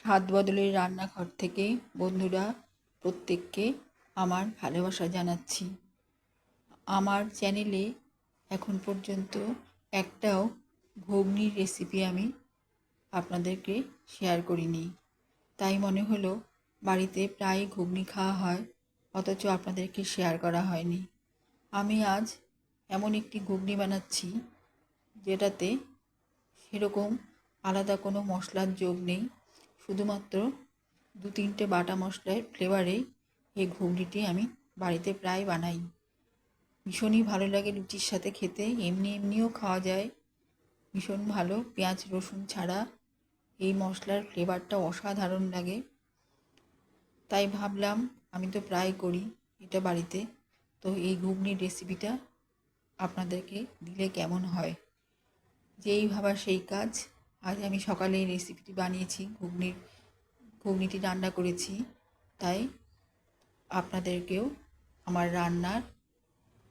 স্বাদ বদলের রান্নাঘর থেকে বন্ধুরা প্রত্যেককে আমার ভালোবাসা জানাচ্ছি। আমার চ্যানেলে এখন পর্যন্ত একটাও ঘুগনির রেসিপি আমি আপনাদেরকে শেয়ার করিনি। তাই মনে হলো বাড়িতে প্রায় ঘুগনি খাওয়া হয়, অথচ আপনাদেরকে শেয়ার করা হয়নি। আমি আজ এমন একটি ঘুগনি বানাচ্ছি, যেটাতে সেরকম আলাদা কোনো মশলার যোগ নেই শুধুমাত্র দু তিনটে বাটা মশলার ফ্লেভারে এই ঘুগনিটি আমি বাড়িতে প্রায় বানাই। ভীষণই ভালো লাগে লুচির সাথে খেতে, এমনি এমনিও খাওয়া যায়। ভীষণ ভালো, পেঁয়াজ, রসুন ছাড়া এই মশলার ফ্লেভারটা অসাধারণ লাগে। তাই ভাবলাম আমি তো প্রায় করি এটা বাড়িতে। তো এই ঘুগনির রেসিপিটা আপনাদেরকে দিলে কেমন হয়? যেই ভাবা সেই কাজ। আজ আমি সকালে এই রেসিপিটি বানিয়েছি, ঘুগনির, ঘুগনিটি রান্না করেছি। তাই আপনাদেরকেও আমার রান্নার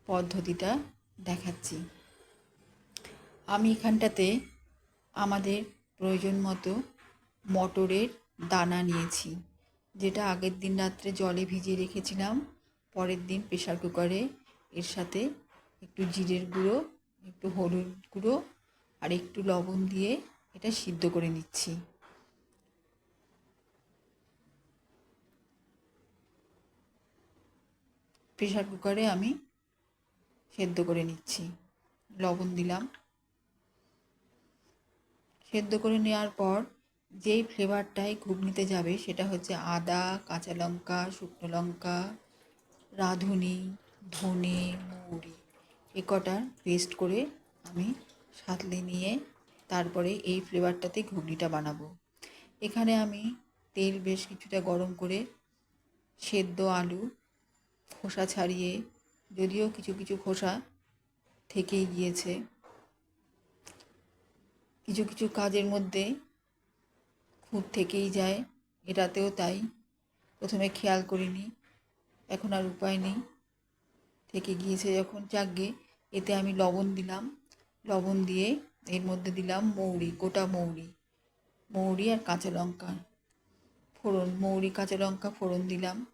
পদ্ধতিটা দেখাচ্ছি। আমি এখানটাতে আমাদের প্রয়োজন মতো মটরের দানা নিয়েছি, যেটা আগের দিন রাত্রে জলে ভিজিয়ে রেখেছিলাম, পরের দিন প্রেশার কুকারে এর সাথে একটু জিরের গুঁড়ো, একটু হলুদ গুঁড়ো, আর একটু লবণ দিয়ে এটা সিদ্ধ করে নিচ্ছি। প্রেশার কুকারে আমি সেদ্ধ করে নিচ্ছি। লবণ দিলাম। সেদ্ধ করে নেওয়ার পর যেই ফ্লেভারটাই ঘুগনিতে যাবে সেটা হচ্ছে আদা, কাঁচা লঙ্কা, শুকনো লঙ্কা, রাঁধুনি, ধনে, মৌরি, এ কটার পেস্ট করে আমি সাতলে নিয়ে তারপরে এই ফ্লেভারটাতে ঘুগনিটা বানাবো। এখানে আমি তেল বেশ কিছুটা গরম করে সেদ্ধ আলু, খোসা ছাড়িয়ে, যদিও কিছু কিছু খোসা থেকেই গিয়েছে। কিছু কিছু কাজের মধ্যে খুব থেকেই যায়, এটাতেও তাই। প্রথমে খেয়াল করিনি, এখন আর উপায় নেই। থেকে গিয়েছে যখন চাকগে, এতে আমি লবণ দিলাম। লবণ দিয়ে এর মধ্যে দিলাম মৌরি, গোটা মৌরি। মৌরি আর কাঁচা লঙ্কা। ফোড়ন, মৌরি, কাঁচা লঙ্কা, ফোড়ন দিলাম।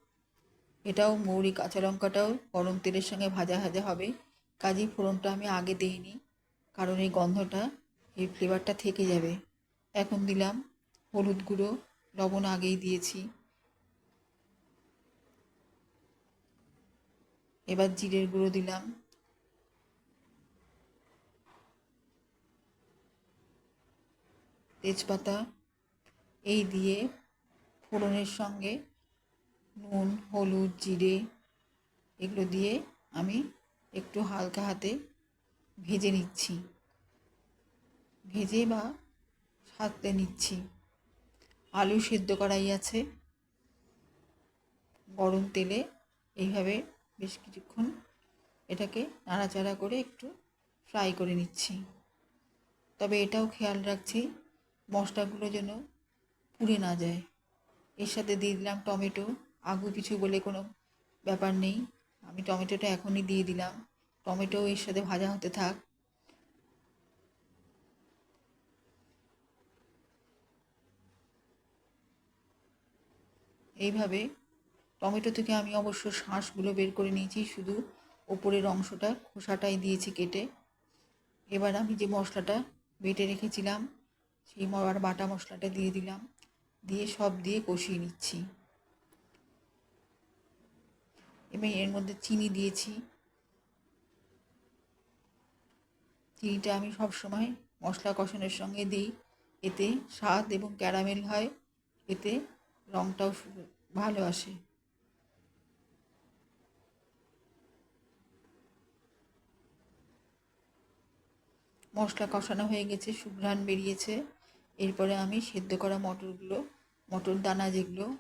এটাও মৌরি, কাঁচা লঙ্কাটাও গরম তেলের সঙ্গে ভাজা ভাজা হবে। কাজেই ফোড়নটা আমি আগে দিইনি, কারণ এই গন্ধটা, এই ফ্লেভারটা থেকে যাবে। এখন দিলাম হলুদ গুঁড়ো, লবণ আগেই দিয়েছি। এবার জিরের গুঁড়ো দিলাম। তেজপাতা এই দিয়ে ফোড়নের সঙ্গে নুন, হলুদ, জিরে এগুলো দিয়ে আমি একটু হালকা হাতে ভেজে নিচ্ছি। ভেজে বা সাঁতলে নিচ্ছি। আলু সেদ্ধ করাই আছে। গরম তেলে এইভাবে বেশ কিছুক্ষণ এটাকে নাড়াচাড়া করে একটু ফ্রাই করে নিচ্ছি। তবে এটাও খেয়াল রাখছি মশলাগুলো যেন পুড়ে না যায়। এর সাথে দিয়ে দিলাম টমেটো। আগু পিছু বলে কোনো ব্যাপার নেই। আমি টমেটোটা এখনই দিয়ে দিলাম। টমেটো এর সাথে ভাজা হতে থাক। এইভাবে টমেটো থেকে আমি অবশ্য শাঁসগুলো বের করে নিয়েছি। শুধু ওপরের অংশটা খোসাটাই দিয়েছি কেটে। এবার আমি যে মশলাটা বেটে রেখেছিলাম সেই আর বাটা মশলাটা দিয়ে দিলাম। দিয়ে সব দিয়ে কষিয়ে নিচ্ছি। এবং এর মধ্যে চিনি দিয়েছি। চিনিটা আমি সব সময় মশলা কষানোর সঙ্গে দিই। এতে স্বাদ এবং ক্যারামেল হয়। এতে রঙটাও ভালো আসে। মশলা কষানো হয়ে গেছে, সুঘ্রাণ বেরিয়েছে। এরপরে আমি সেদ্ধ করা মটরগুলো, মটর দানা যেগুলো,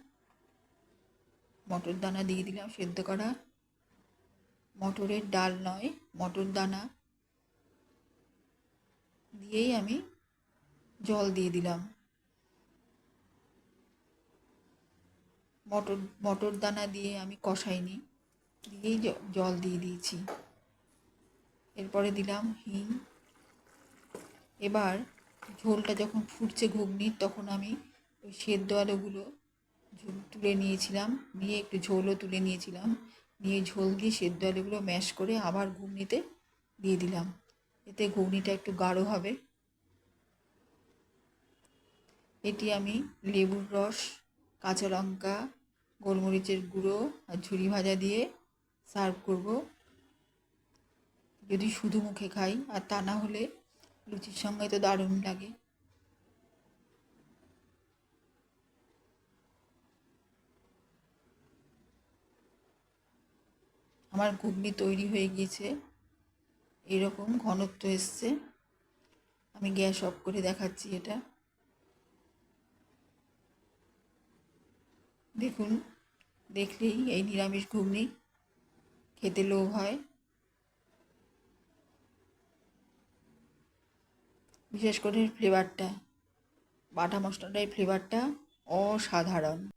মটর দানা দিয়ে দিলাম সেদ্ধ করা। মটরের ডাল নয়, মটর দানা দিয়েই আমি জল দিয়ে দিলাম। মটর মটর দানা দিয়ে আমি কষাইনি, দিয়েই জল দিয়ে দিয়েছি। এরপরে দিলাম হিং। এবার ঝোলটা যখন ফুটছে ঘুগনির, তখন আমি ওই সেদ্ধ আলুগুলো ঝোল তুলে নিয়েছিলাম, নিয়ে একটু ঝোলও তুলে নিয়েছিলাম, নিয়ে ঝোল দিয়ে সেদ্ধ আলুগুলো ম্যাশ করে আবার ঘুগনিতে দিয়ে দিলাম। এতে ঘুগনিটা একটু গাঢ় হবে। এটি আমি লেবুর রস, কাঁচা লঙ্কা, গোলমরিচের গুঁড়ো আর ঝুরি ভাজা দিয়ে সার্ভ করব। যদি শুধু মুখে খাই, আর তা না হলে লুচির সঙ্গে তো দারুণ লাগে। আমার ঘুগনি তৈরি হয়ে গিয়েছে। এরকম ঘনত্ব এসছে। আমি গ্যাস অফ করে দেখাচ্ছি এটা। দেখুন, দেখলেই এই নিরামিষ ঘুগনি খেতে লোভ হয়। বিশেষ করে ফ্লেভারটা বাটা মশলাটার ফ্লেভারটা অসাধারণ।